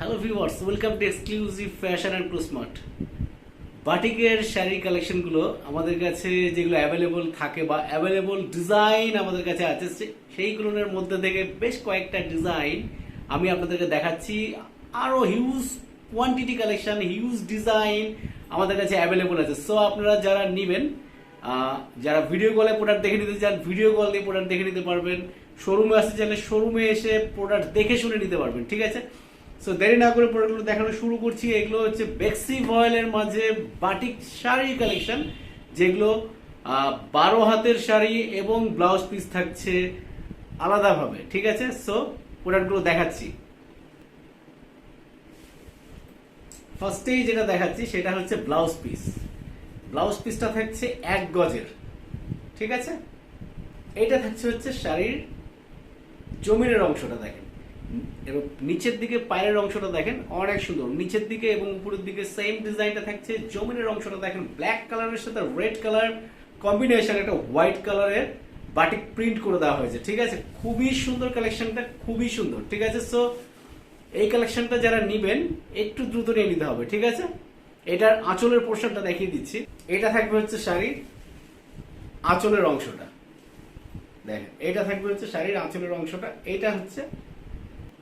Hello viewers welcome to exclusive fashion and Chloe smart বাটিকের শাড়ি কালেকশনগুলো আমাদের কাছে যেগুলো অ্যাভেলেবল থাকে বা অ্যাভেলেবল ডিজাইন আমাদের কাছে আছে সেইগুলোর মধ্যে থেকে বেশ কয়েকটা ডিজাইন আমি আপনাদেরকে দেখাচ্ছি। আরও huge quantity collection huge design আমাদের কাছে অ্যাভেলেবল আছে। সো আপনারা যারা নেবেন যারা ভিডিও কলে প্রোডাক্ট দেখে নিতে চান ভিডিও কল দিয়ে প্রোডাক্ট দেখে নিতে পারবেন। শোরুমে আসতে চাইলে শোরুমে এসে প্রোডাক্ট দেখে শুনে নিতে পারবেন, ঠিক আছে? সো দেরি না করে প্রোডাক্টগুলো দেখানো শুরু করছি। এগুলো হচ্ছে বেক্সি ভয়েলের মাঝে বাটিক শাড়ি কালেকশন যেগুলো বারো হাতের শাড়ি এবং ব্লাউজ পিস থাকছে আলাদাভাবে, ঠিক আছে? সো প্রোডাক্টগুলো দেখাচ্ছি। ফার্স্টেই যেটা দেখাচ্ছি, সেটা হচ্ছে ব্লাউজ পিস ব্লাউজ পিসটা থাকছে এক গজের, ঠিক আছে? এটা থাকছে হচ্ছে শাড়ির জমিনের অংশটা দেখেন। এবং নিচের দিকে পায়ের অংশটা দেখেন অনেক সুন্দর। নিচের দিকে এবং উপরের দিকে সেম ডিজাইনটা থাকছে। জমিনের অংশটা দেখেন ব্ল্যাক কালারের সাথে রেড কালার কম্বিনেশন একটা হোয়াইট কালারের বাটিক প্রিন্ট করে দেওয়া হয়েছে, ঠিক আছে? খুবই সুন্দর কালেকশনটা খুবই সুন্দর, ঠিক আছে? সো এই কালেকশনটা যারা নিবেন, একটু দ্রুত নিয়ে নিতে হবে, ঠিক আছে? এটার আঁচলের পোর্শনটা দেখিয়ে দিচ্ছি। এটা থাকবে হচ্ছে শাড়ির আঁচলের অংশটা। দেখেন, এটা থাকবে হচ্ছে শাড়ির আঁচলের অংশটা। এটা হচ্ছে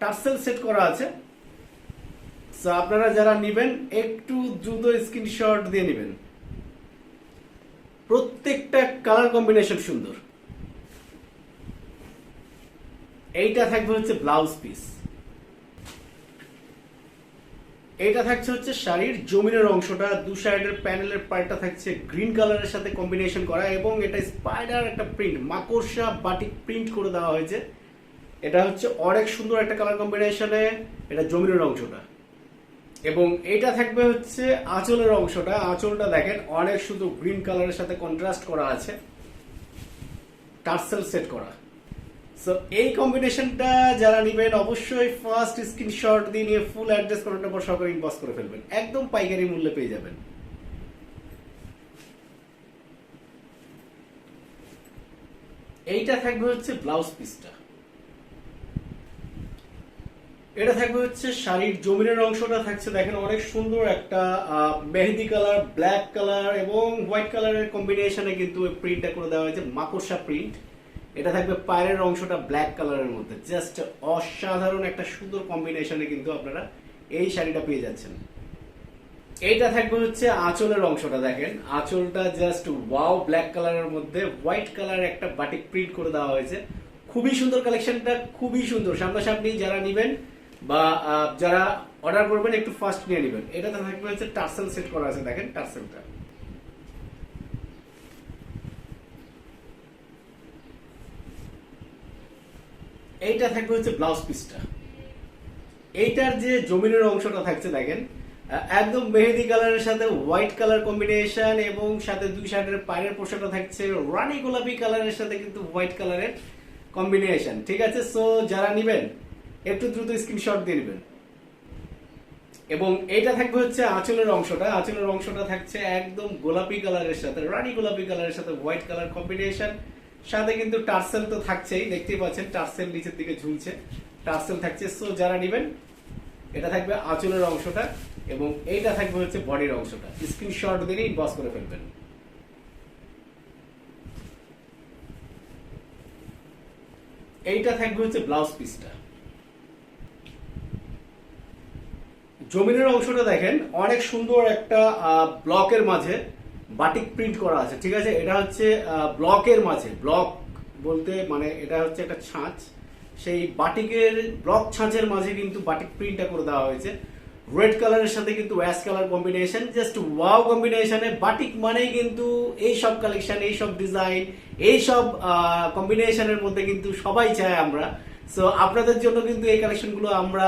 টার্সেল সেট করা আছে। আপনারা যারা নেবেন, একটু দ্রুত স্ক্রিনশট দিয়ে নেবেন। প্রত্যেকটা কালার কম্বিনেশন সুন্দর। এইটা থাকবে হচ্ছে ব্লাউজ পিস এটা থাকছে হচ্ছে শাড়ির জমিনের অংশটা। দু সাইডের প্যানেলের পার্টটা থাকছে গ্রিন কালারের সাথে কম্বিনেশন করা এবং এটা স্পাইডার একটা প্রিন্ট মাকড়সা বাটিক প্রিন্ট করে দেওয়া হয়েছে। এটা হচ্ছে অনেক সুন্দর একটা কালার কম্বিনেশনে এটা জমিনের অংশটা। এবং এটা থাকবে হচ্ছে আঁচলের অংশটা। আঁচলটা দেখেন, অনেক সুন্দর গ্রিন কালারের সাথে কন্ট্রাস্ট করা আছে। টার্সেল সেট করা। সো এই কম্বিনেশনটা যারা নেবেন, অবশ্যই ফার্স্ট স্ক্রিনশট দিয়ে নিয়ে ফুল অ্যাড্রেস করার পর সকালে ইনবক্স করে ফেলবেন। একদম পাইকারি মূল্যে পেয়ে যাবেন। এইটা থাকবে হচ্ছে ব্লাউজ পিসটা এটা থাকবে হচ্ছে শাড়ির জমিনের অংশটা থাকছে, দেখেন অনেক সুন্দর একটা মেহেদি কালার ব্ল্যাক কালার এবং হোয়াইট কালারের কম্বিনেশনে কিন্তু প্রিন্টটা করে দেওয়া হয়েছে, মাকড়সা প্রিন্ট এটা থাকবে পায়ের অংশটা ব্ল্যাক কালারের মধ্যে। জাস্ট অসাধারণ একটা সুন্দর কম্বিনেশনে কিন্তু আপনারা এই শাড়িটা পেয়ে যাচ্ছেন। এইটা থাকবে হচ্ছে আঁচলের অংশটা, দেখেন। আঁচলটা জাস্ট ওয়াও ব্ল্যাক কালারের মধ্যে। হোয়াইট কালার একটা বাটিক প্রিন্ট করে দেওয়া হয়েছে। খুবই সুন্দর কালেকশনটা খুবই সুন্দর। সামনাসামনি যারা নেবেন বা যারা অর্ডার করবেন, একটু ফার্স্ট নিয়ে নেবেন। এটাতে থাকবে হচ্ছে টার্সেল সেট করা আছে, দেখেন টার্সেলটা। এইটা থাকবে হচ্ছে ব্লাউজ পিসটা এইটার যে জমিনের অংশটা থাকছে, দেখেন একদম মেহেদি কালারের সাথে হোয়াইট কালার কম্বিনেশন এবং সাথে দুই সাইডের পায়ের পোশাকটা থাকছে রানী গোলাপি কালারের সাথে কিন্তু হোয়াইট কালারের কম্বিনেশন ঠিক আছে? সো যারা নেবেন একটু দ্রুত স্ক্রিনশট দিয়ে নেবেন। এবং এটা থাকবে হচ্ছে আঁচলের অংশটা। আঁচলের অংশটা থাকছে একদম গোলাপি কালারের সাথে, রানী গোলাপি কালারের সাথে হোয়াইট কালার কম্বিনেশন সাথে কিন্তু টার্সেল তো থাকছেই, দেখতেই পাচ্ছেন টার্সেল নিচের দিকে ঝুলছে। টার্সেল থাকছে সো যারা নেবেন, এটা থাকবে আঁচলের অংশটা এবং এইটা থাকবে হচ্ছে বডির অংশটা। স্ক্রিনশট দিলে ইনবক্স করে ফেলবেন। এইটা থাকবে হচ্ছে ব্লাউজ পিসটা জমিনের অংশটা দেখেন, অনেক সুন্দর একটা ব্লকের মাঝে বাটিক প্রিন্ট করা আছে, ঠিক আছে? এটা হচ্ছে ব্লকের মাঝে, ব্লক বলতে মানে এটা হচ্ছে একটা ছাঁচ। সেই বাটিকের, ব্লক ছাঁচের মাঝে কিন্তু বাটিক প্রিন্টটা করে দেওয়া হয়েছে। রেড কালারের সাথে কিন্তু ash colour combination just wow কম্বিনেশনে বাটিক মানেই কিন্তু এই সব কালেকশন এই সব ডিজাইন এই সব কম্বিনেশনের মধ্যে কিন্তু সবাই চায় আমরা। সো আপনাদের জন্য কিন্তু এই কালেকশনগুলো আমরা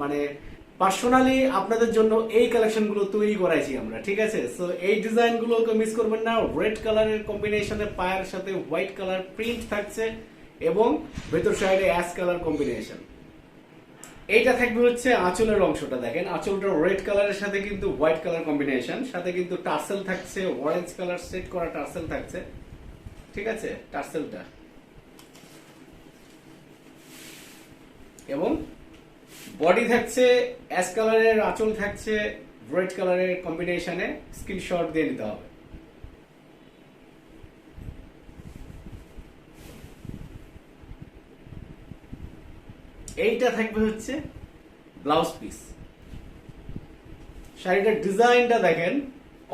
মানে পার্সোনালি আপনাদের জন্য এই কালেকশনগুলো তৈরি করাইছি আমরা, ঠিক আছে? সো এই ডিজাইনগুলোকে মিস করবেন না। রেড কালারের কম্বিনেশনে পায়ের সাথে হোয়াইট কালার প্রিন্ট থাকছে এবং ভেতর সাইডে অ্যাশ কালার কম্বিনেশন এইটা থাকবে হচ্ছে আঁচলের অংশটা, দেখেন। আঁচলটা রেড কালারের সাথে কিন্তু হোয়াইট কালার কম্বিনেশন সাথে কিন্তু টার্সেল থাকছে অরেঞ্জ কালার সেট করা টার্সেল থাকছে, ঠিক আছে? টার্সেলটা। এবং বডি থাকছে অ্যাশ কালারের আঁচল থাকছে রেড কালারের কম্বিনেশনে স্ক্রিনশট দিয়ে নিতে হবে। এইটা থাকবে হচ্ছে ব্লাউজ পিস শাড়িটার ডিজাইনটা দেখেন।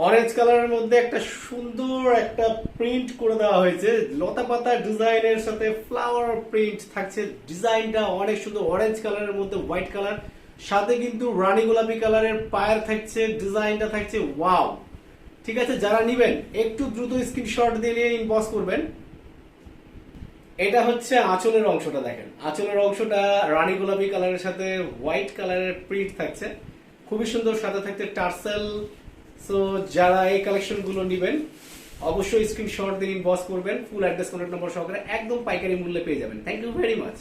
অরেঞ্জ কালারের মধ্যে একটা সুন্দর একটা প্রিন্ট করে দেওয়া হয়েছে। লতা পাতা ডিজাইনের সাথে ফ্লাওয়ার প্রিন্ট থাকছে। ডিজাইনটা অনেক সুন্দর অরেঞ্জ কালারের মধ্যে হোয়াইট কালার সাথে কিন্তু রানী গোলাপি কালারের পায়ের থাকছে, ডিজাইনটা থাকছে ওয়াও ঠিক আছে, যারা নিবেন, একটু দ্রুত স্ক্রিনশট দিয়ে ইনবক্স করবেন। এটা হচ্ছে আঁচলের অংশটা দেখেন। আঁচলের অংশটা রানী গোলাপি কালারের সাথে হোয়াইট কালারের প্রিন্ট থাকছে। খুবই সুন্দর, সাথে থাকছে টার্সেল সো যারা এই কালেকশনগুলো নিবেন, অবশ্যই স্ক্রিনশট দিন ইনবক্স করবেন ফুল অ্যাড্রেস কন্ট্যাক্ট নম্বর সহকারে একদম পাইকারি মূল্যে পেয়ে যাবেন। Thank you very much